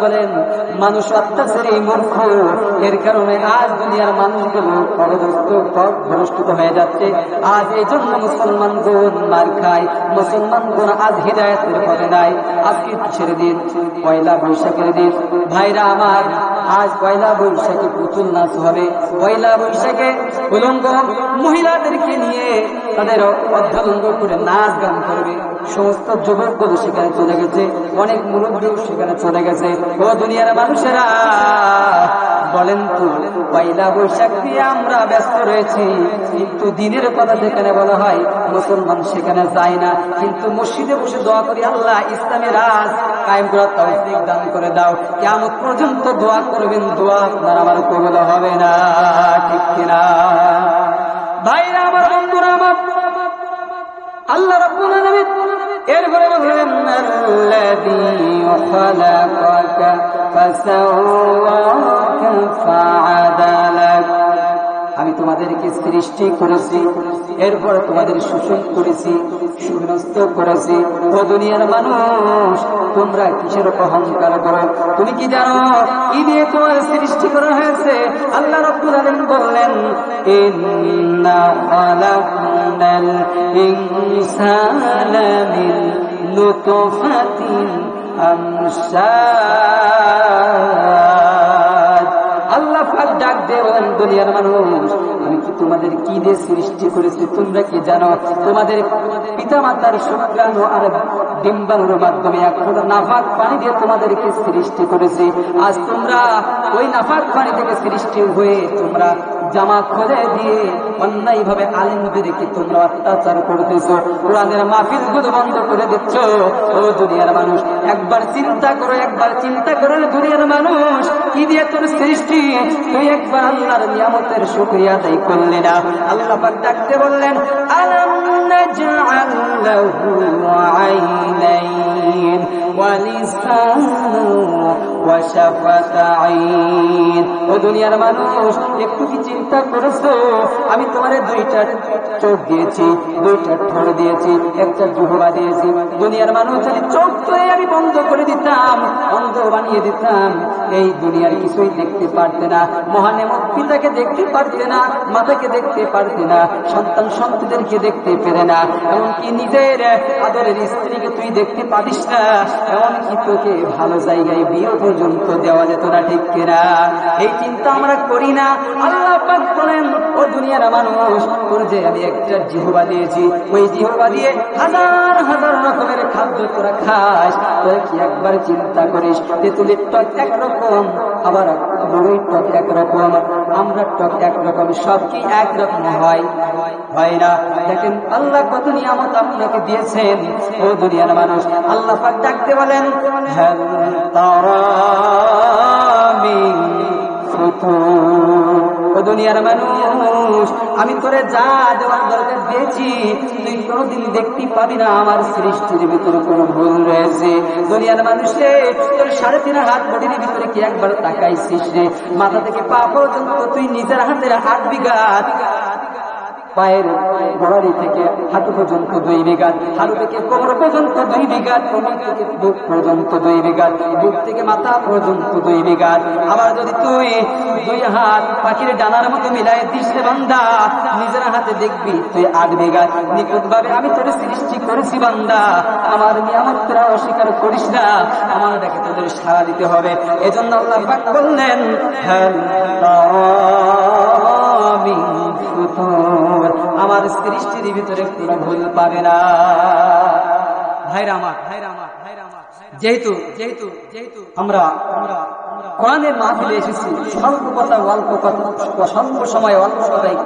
বলেন, মানুষ অত্যাচারী মূর্খ। এর কারণে আজ দুনিয়ার মানুষগুলো পরদস্ত, পথভ্রষ্ট হয়ে যাচ্ছে। আজ এই জন্য মুসলমান গুণ মার খায়। মুসলমান গুণ আজ হৃদায়তের পথে নাই। আজকে ছেড়ে দিন, পয়লা বৈশাখের দিন। ভাইরা আমার আজ পয়লা বৈশাখে প্রচুর নাচ হবে। পয়লা বৈশাখে উলঙ্গ মহিলাদেরকে নিয়ে তাদের অর্ধালঙ্গ করে নাচ গান করবে। সমস্ত যুবকগুলো সেখানে চলে গেছে। অনেক মুরব্বীও সেখানে চলে গেছে। ও দুনিয়ার মানুষেরা বলেন তো পয়লা বৈশাখ দিয়ে আমরা ব্যস্ত রয়েছি। কিন্তু দিনের কথা যেখানে বলা হয়, মুসলমান সেখানে যায় না। কিন্তু মসজিদে বসে দোয়া করি, আল্লাহ ইসলামের রাজ কায়েম করার তৌফিক দান করে দাও। কেমন পর্যন্ত দোয়া করবেন, দোয়া আপনার আমার কবল হবে না। ঠিক কিনা? ভাইরা, আমার বন্ধুরা, আমার আল্লাহ রাব্বুল আলামিন এরপরে বললেন, আল্লাযী খালাকাকা আমি তোমাদেরকে সৃষ্টি করেছি, এরপর তোমাদের শোষণ করেছি সুবিনস্ত করেছি। ও দুনিয়ার মানুষ, তোমরা কিসের অহংকার করো? তুমি কি জানো কি দিয়ে তোমার সৃষ্টি করা হয়েছে? আল্লাহ রব্বুল আলামিন বললেন, ইন্না আল্লাহ ডাক দিয়ে বলেন, দুনিয়ার মানুষ, আমি কি তোমাদের কি দিয়ে সৃষ্টি করেছি তোমরা কি জানো? তোমাদের পিতা মাতার শুক্রাণু আর ডিম্বাণুর মাধ্যমে এক নাফাক পানি দিয়ে তোমাদেরকে সৃষ্টি করেছি। আজ তোমরা ওই নাফাক পানি থেকে সৃষ্টি হয়ে তোমরা জামা খুলে দিয়ে অন্যায় ভাবে আলিমদেরকে তোমরা অত্যাচার করতেছ। কোরআনের মাহফিলগুলো বন্ধ করে দিচ্ছ। ও দুনিয়ার মানুষ, একবার চিন্তা করো, একবার চিন্তা করো দুনিয়ার মানুষ, কি দিয়ে তোর সৃষ্টি? তুই একবার আল্লাহর নিয়ামতের শুক্রিয়া আদায় করলে না। আল্লাহ ডাকতে বললেন, আলাম লিসানা ওয়া শাফাতাইন ও দুনিয়ার মানুষ, একটু কি চিন্তা করেছ? আমি তোমার দুইটা চোখ দিয়েছি, দুইটা ঠোঁট দিয়েছি, একটা জুহবা দিয়েছি। দুনিয়ার মানুষ যদি চোখ ধরে আমি বন্ধ করে দিতাম, অন্ধ বানিয়ে দিতাম, এই দুনিয়ার কিছুই দেখতে পারতে না। মহানে পিতাকে দেখতে পারতে না, মাতাকে দেখতে পারতে না সন্তান সন্ততিদেরকে দেখতে পেরে না। এমনকি নিজের আদরের স্ত্রীকে তুই দেখতে পারিস না, এমনকি তোকে ভালো জায়গায় বিয়ে পর্যন্ত দেওয়া যেত না, ঠিক কিনা? এই চিন্তা আমরা করি না। আল্লাহ বলেন, ও দুনিয়ার মানুষ, তোর যে আমি একটা জিহবা দিয়েছি, ওই জিহবা দিয়ে হাজার হাজার রকমের খাদ্য তোরা খাস। তোরা কি একবার চিন্তা করিস, তেঁতুলের টক একরকম, আবার বড়ই টক একরকম? আমরা টক একরকম সব কি একরকম হয়। হয় না? দেখেন, আল্লাহ কত নিয়ামত আপনাকে দিয়েছেন। দুনিয়ার মানুষ, আল্লাহ পাক ডাকতে বলেন হ্যাঁ দুনিয়ার মানুষ, আমি তোরে যা দেওয়ার দরকার দিয়েছি, তুই কোনোদিন দেখতে পাবি না, আমার সৃষ্টির ভিতরে কোনো ভুল রয়েছে। দুনিয়ার মানুষে তোর সাড়ে তিন হাত বডির ভিতরে কি একবার তাকাইছিস রে? মাথা থেকে পা পর্যন্ত তুই নিজের হাতের হাত বিঘা পায়ের গোড়ালি থেকে হাঁটু পর্যন্ত দুই বিঘা হাঁটু থেকে কোমর পর্যন্ত দুই বিঘা কোমর থেকে বুক পর্যন্ত দুই বিঘা বুক থেকে মাথা পর্যন্ত দুই বিঘা আবার যদি তুই দুই হাত পাখির ডানার মতো মিলাই দিস বান্দা, নিজের হাতে দেখবি তুই আট বিঘা নিখুঁত ভাবে আমি তোর সৃষ্টি করেছি বান্দা, আমার নিয়ামত তোরা অস্বীকার করিস না, আমার দেখে তোদের সারা দিতে হবে। এজন্য আল্লাহ বললেন হ্যাঁ আমার সৃষ্টির ভিতরে কোনো ভুল পাবে না। ভাইরা আমার ভাইরা আমার ভাইরা আমার যেহেতু যেহেতু যেহেতু আমরা আমরা কোরআনের মাহফিলে এসেছি, স্বল্প কথা, অল্প কথা স্বল্প সময়, অল্প কথাই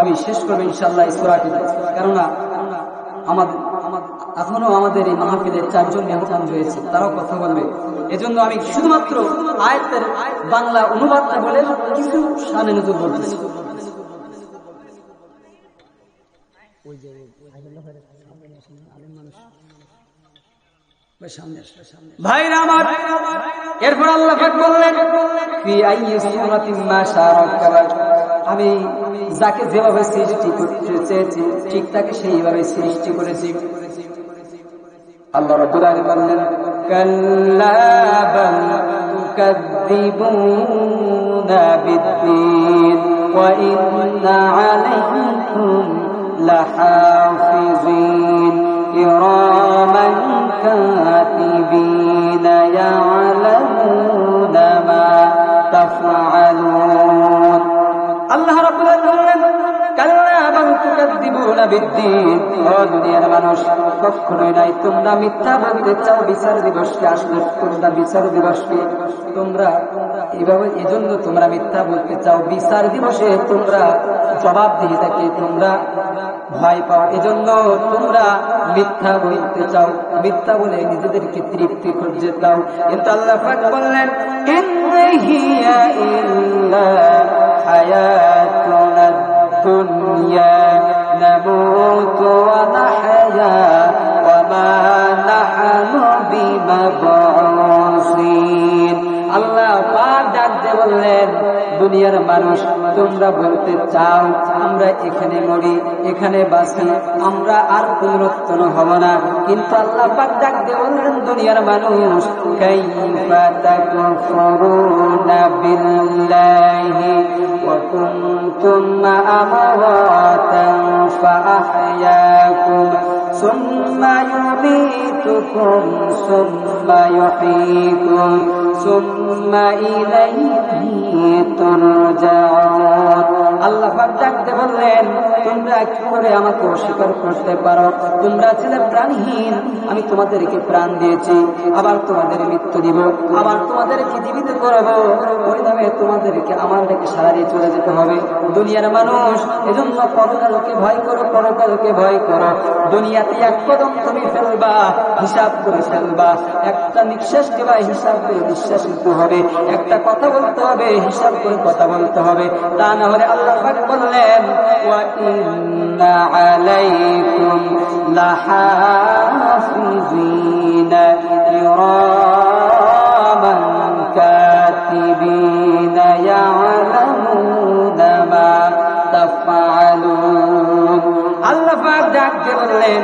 আমি শেষ করব ইনশাল্লাহ এই সুরাটি কেননা, আমাদের এখনও আমাদের এই মাহফিলের চারজন মেহমান রয়েছে তারাও কথা বলবে। এজন্য আমি শুধুমাত্র আয়তের বাংলা অনুবাদটা বলে কিছু সামনে নজর বলতেছি। ভাইরা আমার এরপর আল্লাহ বললেন আমি যাকে যেভাবে সৃষ্টি করতে চেয়েছি ঠিক তাকে সেইভাবে সৃষ্টি করেছি। আল্লাহ রাব্বুল আলামিন বললেন কাল্লা বাল তুকাদ্দিবুনা বিদ্দীন ওয়া ইন্না আলাইকুম লাহাফিজিন কিরামান কাতিবিন দুনিয়ার মানুষ, কখনোই নাই। তোমরা মিথ্যা বলতে চাও, বিচার দিবসকে আসলে তোমরা বিচার দিবসকে, তোমরা এইভাবে তোমরা মিথ্যা বলতে চাও। বিচার দিবসে তোমরা তোমরা ভয় পাও। এজন্য তোমরা মিথ্যা বলতে চাও। মিথ্যা বলে নিজেদেরকে তৃপ্তি খুঁজে দাও। কিন্তু আল্লাহ বললেন দুনিয়া نموت ونحيا وما نحن بمبعوث. ডাকতে বললেন দুনিয়ার মানুষ তোমরা বলতে চাও আমরা এখানে মরি এখানে বাঁচি আমরা আর পুনরুত্তন হব না কিন্তু আল্লাহ পাক ডাকতে বললেন দুনিয়ার মানুষ কাইফা তাকফুরুনা বিল্লাহি ওয়া কুনতুম আমওয়াতান فأحياكم ثم يميتكم ثم يحييكم ثم إليه ترجعون আল্লাহ পাক ডাকতে বললেন তোমরা কি করে আমাকে অস্বীকার করতে পারো তোমরা ছেলে প্রাণহীন আমি তোমাদেরকে প্রাণ দিয়েছি আবার তোমাদের মৃত্যু দিব আবার তোমাদেরকে জীবিত করব পরিণামে তোমাদেরকে আমার দেখে সারা দিয়ে চলে যেতে হবে দুনিয়ার মানুষ এজন্য পরকালকে ভয় করো পরকালকে ভয় করো দুনিয়াতে এক কদম তুমি ফেলবা হিসাব করে ফেলবা একটা নিঃশ্বাস দেবা হিসাব করে নিঃশ্বাস নিতে হবে একটা কথা বলতে হবে, হিসাব করে কথা বলতে হবে। তা না হলে আল্লাহ পাক বললেন, ওয়া ইন্না আলাইকুম লাহাফিজিনা কিরামান কাতিবিনা ইয়ালামুনা মা তাফআলুন. আল্লাহ পাক ডাকতে বললেন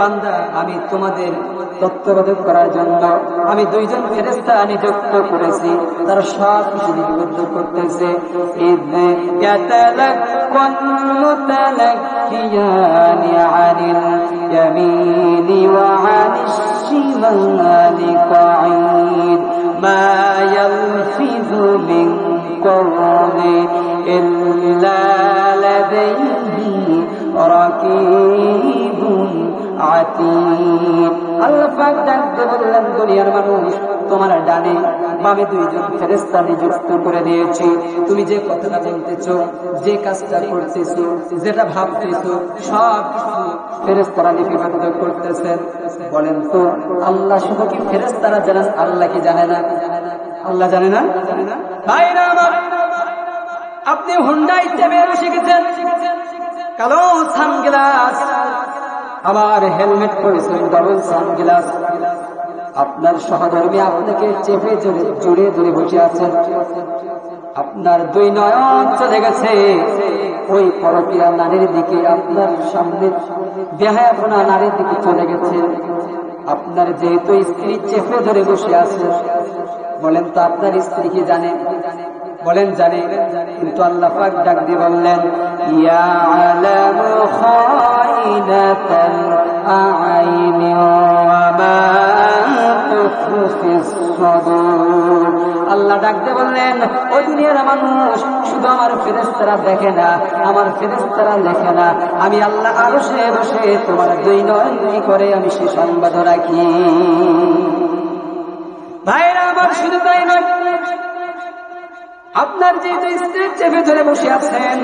বান্দা আমি তোমাদের তত্ত্বাবধান করার জন্য আমি দুইজন ফেরেস্তা নিযুক্ত করেছি তারা সব কিছু লিপিবদ্ধ করতেছে عن اليمين وعن الشمال قعيد ما يلفظ من قول إلا لديه رقيب তুমি যে কথাটা বলতেছো, যে কাজটা ফেরেস্তারা বলেন তো, আল্লাহ শুধু কি ফেরেস্তারা জানেন, আল্লাহ কি জানে না? আল্লাহ জানে না? আপনি হুন্ডা ইচ্ছা শিখেছেন কালো সানগ্লাস। আবার হেলমেট পরেছেন ডবল সানগ্লাস আপনার সহধর্মী আপনাকে চেপে জড়ে, জুড়ে ধরে বসে আছেন আপনার দুই নয়ন চলে গেছে। ওই পরকিয়া নারীর দিকে আপনার সামনে দেহায়াপনা নারীর দিকে চলে গেছে। আপনার যেহেতু স্ত্রী চেপে ধরে বসে আছে, বলেন তো আপনার স্ত্রী কি জানে? বলেন জানে। কিন্তু আল্লাহ ডাক দিয়ে বললেন ইয়ালামু আইনি ওয়া মা তুখফিস সুদূর আল্লাহ ডাক দিয়ে বললেন ওই দুনিয়ার মানুষ, শুধু আমার ফেরেস্তারা দেখে না, আমার ফেরেস্তারা লেখে না। আমি আল্লাহ আরও সে বসে তোমার দুই নয় করে আমি সে সংবাদ রাখি। ভাইরা, আমার শুধু তাই নয়, আপনার যে স্ত্রী চেপে ধরে বসে আছেন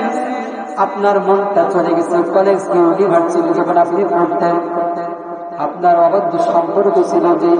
আপনার মনটা চলে গেছে। কলেজ ইউনিভার্সিটি যখন আপনি পড়তেন। আপনার অবাধ্য সম্পর্ক ছিল যে